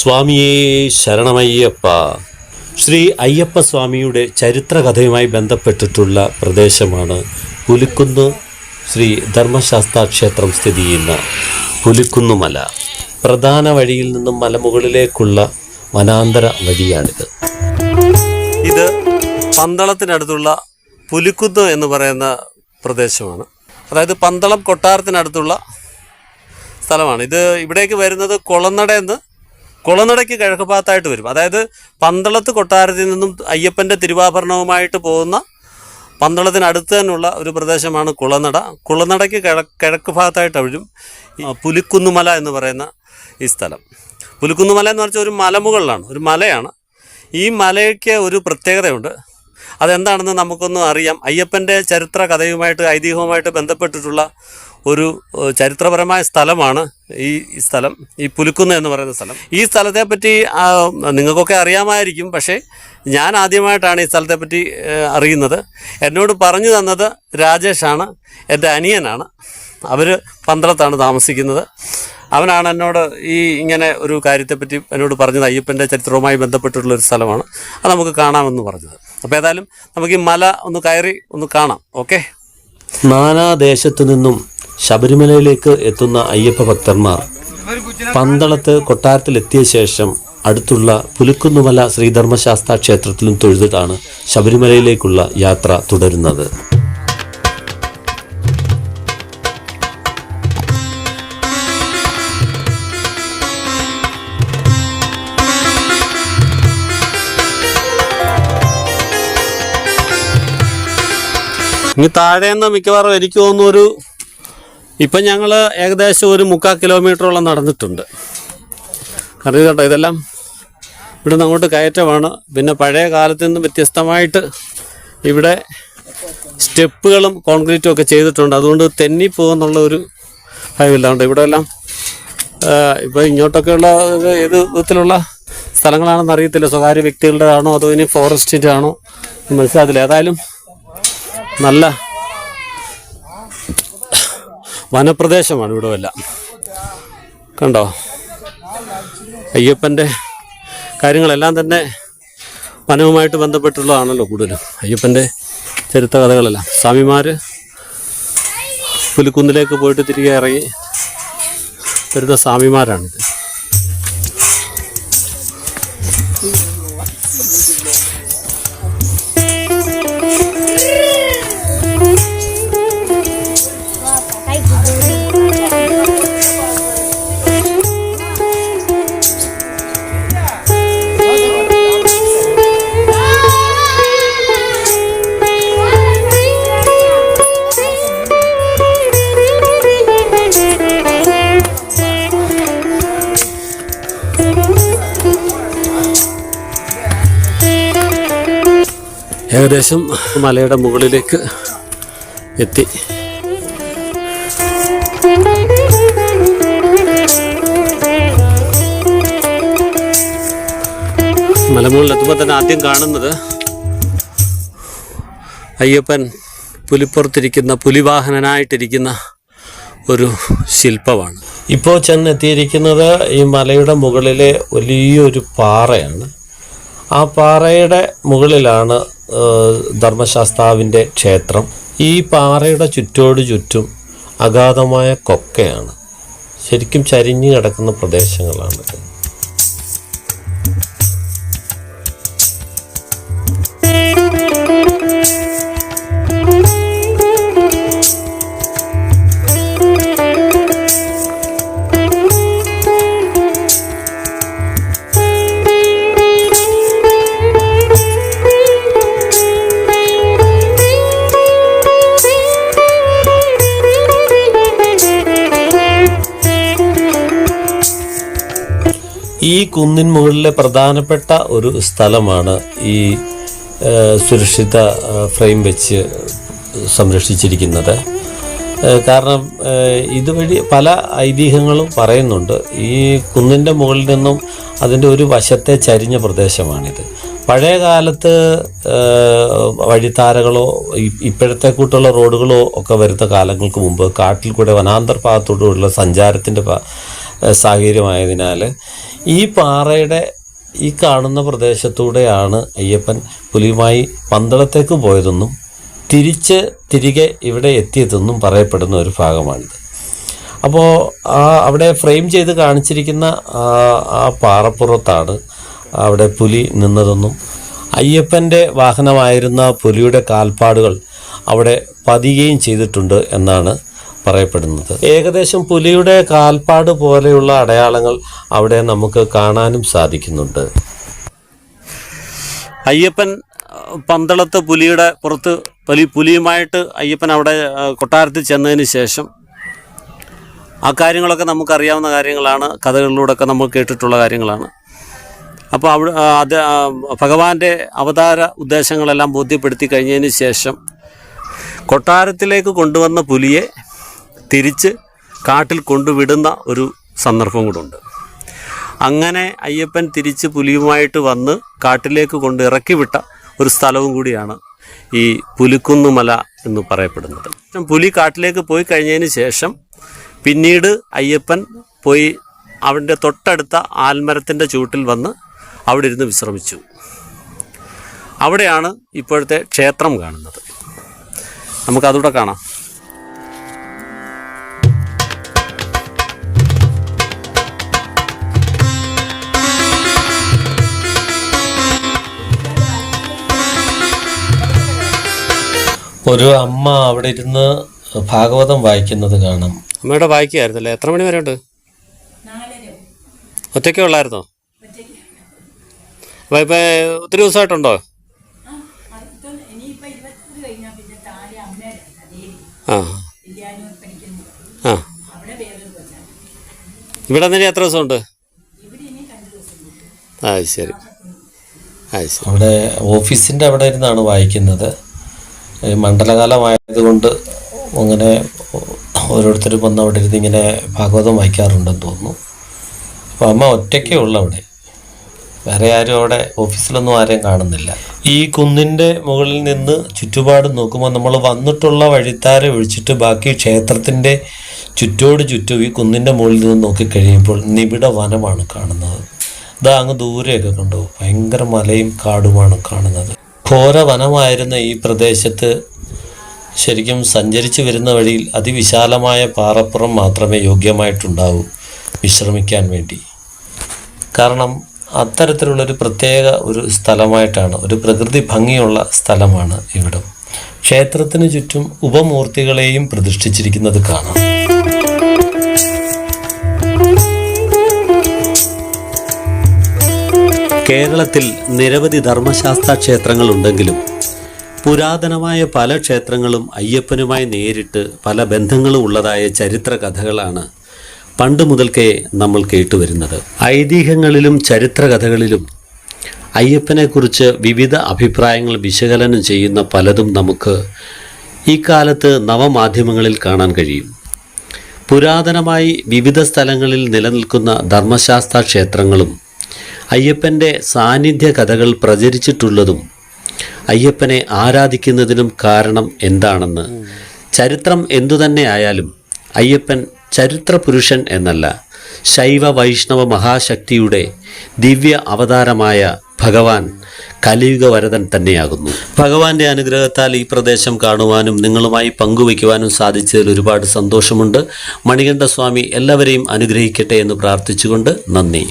സ്വാമിയേ ശരണമയ്യപ്പ. ശ്രീ അയ്യപ്പ സ്വാമിയുടെ ചരിത്രകഥയുമായി ബന്ധപ്പെട്ടിട്ടുള്ള പ്രദേശമാണ് പുലിക്കുന്ന് ശ്രീ ധർമ്മശാസ്ത്ര ക്ഷേത്രം സ്ഥിതി ചെയ്യുന്ന പുലിക്കുന്നുമല പ്രധാന വഴിയിൽ നിന്നും മലമുകളിലേക്കുള്ള വനാന്തര വഴിയാണിത്. ഇത് പന്തളത്തിനടുത്തുള്ള പുലിക്കുന്ന് എന്ന് പറയുന്ന പ്രദേശമാണ്. അതായത് പന്തളം കൊട്ടാരത്തിനടുത്തുള്ള സ്ഥലമാണ്. ഇത് ഇവിടേക്ക് വരുന്നത് കുളനടയെന്ന് കുളനടയ്ക്ക് കിഴക്ക് ഭാഗത്തായിട്ട് വരും. അതായത് പന്തളത്ത് കൊട്ടാരത്തിൽ നിന്നും അയ്യപ്പന്റെ തിരുവാഭരണവുമായിട്ട് പോകുന്ന പന്തളത്തിനടുത്ത് തന്നെയുള്ള ഒരു പ്രദേശമാണ് കുളനട. കുളനടയ്ക്ക് കിഴ കിഴക്ക് ഭാഗത്തായിട്ട് വരും. പുലിക്കുന്നുമല എന്ന് പറയുന്ന ഈ സ്ഥലം. പുലിക്കുന്നുമല എന്ന് പറഞ്ഞാൽ ഒരു മലമുകളിലാണ് ഒരു മലയാണ്. ഈ മലയ്ക്ക് ഒരു പ്രത്യേകതയുണ്ട്. അതെന്താണെന്ന് നമുക്കൊന്ന് അറിയാം. അയ്യപ്പന്റെ ചരിത്ര കഥയുമായിട്ട് ഐതിഹ്യവുമായിട്ട് ബന്ധപ്പെട്ടിട്ടുള്ള ഒരു ചരിത്രപരമായ സ്ഥലമാണ് ഈ സ്ഥലം ഈ പുലുക്കുന്ന് എന്ന് പറയുന്ന സ്ഥലം. ഈ സ്ഥലത്തെ പറ്റി ആ, നിങ്ങൾക്കൊക്കെ അറിയാമായിരിക്കും പക്ഷേ ഞാൻ ആദ്യമായിട്ടാണ് ഈ സ്ഥലത്തെ പറ്റി അറിയുന്നത്. എന്നോട് പറഞ്ഞു തന്നത് രാജേഷാണ് എന്റെ അനിയനാണ്. അവർ പന്തളത്താണ് താമസിക്കുന്നത്. അവനാണ് എന്നോട് ഈ ഇങ്ങനെ ഒരു കാര്യത്തെപ്പറ്റി എന്നോട് പറഞ്ഞത് അയ്യപ്പന്റെ ചരിത്രവുമായി ബന്ധപ്പെട്ടിട്ടുള്ള ഒരു സ്ഥലമാണ്. അത് നമുക്ക് കാണാമെന്ന് പറഞ്ഞത്. അപ്പോൾ ഏതായാലും നമുക്ക് ഈ മല ഒന്ന് കയറി ഒന്ന് കാണാം. ഓക്കെ? നാനാദേശത്തു നിന്നും ശബരിമലയിലേക്ക് എത്തുന്ന അയ്യപ്പ ഭക്തന്മാർ പന്തളത്ത് കൊട്ടാരത്തിലെത്തിയ ശേഷം അടുത്തുള്ള പുലുക്കുന്നുമല ശ്രീധർമ്മശാസ്ത്ര ക്ഷേത്രത്തിലും തൊഴുതിട്ടാണ് ശബരിമലയിലേക്കുള്ള യാത്ര തുടരുന്നത്. ഇനി താഴെ നിന്ന് മിക്കവാറും എനിക്ക് തോന്നുന്നു ഒരു ഇപ്പം ഞങ്ങൾ ഏകദേശം ഒരു മുക്കാൽ കിലോമീറ്ററോളം നടന്നിട്ടുണ്ട്. കാരണം കേട്ടോ ഇതെല്ലാം? ഇവിടെ നിന്ന് അങ്ങോട്ട് കയറ്റമാണ്. പിന്നെ പഴയ കാലത്ത് നിന്ന് വ്യത്യസ്തമായിട്ട് ഇവിടെ സ്റ്റെപ്പുകളും കോൺക്രീറ്റും ഒക്കെ ചെയ്തിട്ടുണ്ട്. അതുകൊണ്ട് തെന്നി പോകുന്നുള്ള ഒരു ഭയമില്ലാണ്ട് ഇവിടെ എല്ലാം ഇപ്പോൾ ഇങ്ങോട്ടൊക്കെയുള്ള ഏത് വിധത്തിലുള്ള സ്ഥലങ്ങളാണെന്ന് അറിയത്തില്ല. സ്വകാര്യ വ്യക്തികളുടെ ആണോ അതോ ഇനി ഫോറസ്റ്റിന്റെ ആണോ മനസ്സിലാകത്തില്ല. ഏതായാലും നല്ല വനപ്രദേശമാണ് ഇവിടെ എല്ലാം കണ്ടോ? അയ്യപ്പന്റെ കാര്യങ്ങളെല്ലാം തന്നെ വനവുമായിട്ട് ബന്ധപ്പെട്ടുള്ളതാണല്ലോ കൂടുതലും. അയ്യപ്പന്റെ ചരിത്ര കഥകളെല്ലാം സ്വാമിമാർ പുലിക്കുന്നിലേക്ക് പോയിട്ട് തിരികെ ഇറങ്ങി വരുന്ന സ്വാമിമാരാണിത്. ഏകദേശം മലയുടെ മുകളിലേക്ക് എത്തി. മലമുകളിൽ എത്തുമ്പോൾ തന്നെ ആദ്യം കാണുന്നത് അയ്യപ്പൻ പുലിപ്പുറത്തിരിക്കുന്ന പുലിവാഹനനായിട്ടിരിക്കുന്ന ഒരു ശില്പമാണ്. ഇപ്പോൾ ചെന്നെത്തിയിരിക്കുന്നത് ഈ മലയുടെ മുകളിലെ വലിയൊരു പാറയാണ്. ആ പാറയുടെ മുകളിലാണ് ധർമ്മശാസ്താവിന്റെ ക്ഷേത്രം ഈ പാറയുടെ ചുറ്റോട് ചുറ്റും അഗാധമായ കൊക്കയാണ്. ശരിക്കും ചരിഞ്ഞു കിടക്കുന്ന പ്രദേശങ്ങളാണിത് ഈ കുന്നിൻ മുകളിലെ പ്രധാനപ്പെട്ട ഒരു സ്ഥലമാണ് ഈ സുരക്ഷിത ഫ്രെയിം വെച്ച് സംരക്ഷിച്ചിരിക്കുന്നത്. കാരണം ഇതുവഴി പല ഐതിഹ്യങ്ങളും പറയുന്നുണ്ട്. ഈ കുന്നിന്റെ മുകളിൽ നിന്നും അതിന്റെ ഒരു വശത്തെ ചരിഞ്ഞ പ്രദേശമാണിത്. പഴയ കാലത്ത് വഴിത്താരകളോ ഇപ്പോഴത്തെ കൂട്ടുള്ള റോഡുകളോ ഒക്കെ വരുന്ന കാലങ്ങൾക്ക് മുമ്പ് കാട്ടിൽ കൂടെ വനാന്തർ ഭാഗത്തോടുള്ള സഞ്ചാരത്തിന്റെ സാഹചര്യമായതിനാൽ ഈ പാറയുടെ ഈ കാണുന്ന പ്രദേശത്തൂടെയാണ് അയ്യപ്പൻ പുലിയുമായി പന്തളത്തേക്ക് പോയതെന്നും തിരിച്ച് തിരികെ ഇവിടെ എത്തിയതെന്നും പറയപ്പെടുന്ന ഒരു ഭാഗമാണിത്. അപ്പോൾ ആ അവിടെ ഫ്രെയിം ചെയ്ത് കാണിച്ചിരിക്കുന്ന ആ പാറപ്പുറത്താണ് അവിടെ പുലി നിന്നതെന്നും അയ്യപ്പന്റെ വാഹനമായിരുന്ന പുലിയുടെ കാൽപ്പാടുകൾ അവിടെ പതിയുകയും ചെയ്തിട്ടുണ്ട് എന്നാണ് പറയപ്പെടുന്നത്. ഏകദേശം പുലിയുടെ കാൽപ്പാട് പോലെയുള്ള അടയാളങ്ങൾ അവിടെ നമുക്ക് കാണാനും സാധിക്കുന്നുണ്ട്. അയ്യപ്പൻ പന്തളത്ത് പുലിയുടെ പുറത്ത് പുലി പുലിയുമായിട്ട് അയ്യപ്പൻ അവിടെ കൊട്ടാരത്തിൽ ചെന്നതിന് ശേഷം ആ കാര്യങ്ങളൊക്കെ നമുക്കറിയാവുന്ന കാര്യങ്ങളാണ്. കഥകളിലൂടെയൊക്കെ നമ്മൾ കേട്ടിട്ടുള്ള കാര്യങ്ങളാണ്. അപ്പോൾ അവിടെ അത് ഭഗവാന്റെ അവതാര ഉദ്ദേശങ്ങളെല്ലാം ബോധ്യപ്പെടുത്തി കഴിഞ്ഞതിന് ശേഷം കൊട്ടാരത്തിലേക്ക് കൊണ്ടുവന്ന പുലിയെ തിരിച്ച് കാട്ടിൽ കൊണ്ടുവിടുന്ന ഒരു സന്ദർഭം കൂടുണ്ട് അങ്ങനെ അയ്യപ്പൻ തിരിച്ച് പുലിയുമായിട്ട് വന്ന് കാട്ടിലേക്ക് കൊണ്ട് ഇറക്കി വിട്ട ഒരു സ്ഥലവും കൂടിയാണ് ഈ പുലിക്കുന്നുമല എന്ന് പറയപ്പെടുന്നത്. പുലി കാട്ടിലേക്ക് പോയി കഴിഞ്ഞതിന് ശേഷം പിന്നീട് അയ്യപ്പൻ പോയി അവന്റെ തൊട്ടടുത്ത ആൽമരത്തിന്റെ ചൂട്ടിൽ വന്ന് അവിടെ ഇരുന്ന് വിശ്രമിച്ചു. അവിടെയാണ് ഇപ്പോഴത്തെ ക്ഷേത്രം കാണുന്നത്. നമുക്കതുകൂടെ കാണാം. ഒരു അമ്മ അവിടെ ഇരുന്ന് ഭാഗവതം വായിക്കുന്നത് കാണാം. അമ്മയുടെ വായിക്കുകയായിരുന്നല്ലേ? എത്ര മണി വരെ ഉണ്ട്? ഒറ്റയ്ക്കേ ഉള്ളായിരുന്നോ? അപ്പൊ ഇപ്പൊ ഒത്തിരി ദിവസമായിട്ടുണ്ടോ? ആ ആ. ഇവിടെ തന്നെ എത്ര ദിവസമുണ്ട്? ആ ശരി. ആ ശരി. അവിടെ ഓഫീസിന്റെ അവിടെ ഇരുന്നാണ് വായിക്കുന്നത്. മണ്ഡലകാലമായതുകൊണ്ട് അങ്ങനെ ഓരോരുത്തരും വന്ന് അവിടെ ഇരുന്ന് ഇങ്ങനെ ഭാഗവതം വായിക്കാറുണ്ടെന്ന് തോന്നുന്നു. അപ്പം അമ്മ ഒറ്റയ്ക്കേ ഉള്ളു അവിടെ. വേറെ ആരും അവിടെ ഓഫീസിലൊന്നും ആരെയും കാണുന്നില്ല. ഈ കുന്നിന്റെ മുകളിൽ നിന്ന് ചുറ്റുപാട് നോക്കുമ്പോൾ നമ്മൾ വന്നിട്ടുള്ള വഴിത്താര ഒഴിച്ചിട്ട് ബാക്കി ക്ഷേത്രത്തിന്റെ ചുറ്റോട് ചുറ്റും ഈ കുന്നിന്റെ മുകളിൽ നിന്ന് നോക്കിക്കഴിയുമ്പോൾ നിബിഡ വനമാണ് കാണുന്നത്. ഇതാ അങ്ങ് ദൂരെയൊക്കെ കണ്ടു? ഭയങ്കര മലയും കാടുമാണ് കാണുന്നത്. ഘോര വനമായിരുന്ന ഈ പ്രദേശത്ത് ശരിക്കും സഞ്ചരിച്ചു വരുന്ന വഴിയിൽ അതിവിശാലമായ പാറപ്പുറം മാത്രമേ യോഗ്യമായിട്ടുണ്ടാവൂ വിശ്രമിക്കാൻ വേണ്ടി. കാരണം അത്തരത്തിലുള്ളൊരു പ്രത്യേക ഒരു സ്ഥലമായിട്ടാണ് ഒരു പ്രകൃതി ഭംഗിയുള്ള സ്ഥലമാണ് ഇവിടം. ക്ഷേത്രത്തിന് ചുറ്റും ഉപമൂർത്തികളെയും പ്രതിഷ്ഠിച്ചിരിക്കുന്നത് കാണാം. കേരളത്തിൽ നിരവധി ധർമ്മശാസ്ത്ര ക്ഷേത്രങ്ങളുണ്ടെങ്കിലും പുരാതനമായ പല ക്ഷേത്രങ്ങളും അയ്യപ്പനുമായി നേരിട്ട് പല ബന്ധങ്ങളും ഉള്ളതായ ചരിത്ര കഥകളാണ് പണ്ട് മുതൽക്കേ നമ്മൾ കേട്ടുവരുന്നത്. ഐതിഹ്യങ്ങളിലും ചരിത്ര കഥകളിലും അയ്യപ്പനെക്കുറിച്ച് വിവിധ അഭിപ്രായങ്ങൾ വിശകലനം ചെയ്യുന്ന പലതും നമുക്ക് ഈ കാലത്ത് നവമാധ്യമങ്ങളിൽ കാണാൻ കഴിയും. പുരാതനമായി വിവിധ സ്ഥലങ്ങളിൽ നിലനിൽക്കുന്ന ധർമ്മശാസ്ത്ര ക്ഷേത്രങ്ങളും അയ്യപ്പന്റെ സാന്നിധ്യ കഥകൾ പ്രചരിച്ചിട്ടുള്ളതും അയ്യപ്പനെ ആരാധിക്കുന്നതിനും കാരണം എന്താണെന്ന്. ചരിത്രം എന്തുതന്നെ ആയാലും അയ്യപ്പൻ ചരിത്ര പുരുഷൻ എന്നല്ല ശൈവ വൈഷ്ണവ മഹാശക്തിയുടെ ദിവ്യ അവതാരമായ ഭഗവാൻ കലിയുഗ വരതൻ തന്നെയാകുന്നു. ഭഗവാന്റെ അനുഗ്രഹത്താൽ ഈ പ്രദേശം കാണുവാനും നിങ്ങളുമായി പങ്കുവയ്ക്കുവാനും സാധിച്ചതിൽ ഒരുപാട് സന്തോഷമുണ്ട്. മണികണ്ഠസ്വാമി എല്ലാവരെയും അനുഗ്രഹിക്കട്ടെ എന്ന് പ്രാർത്ഥിച്ചുകൊണ്ട് നന്ദി.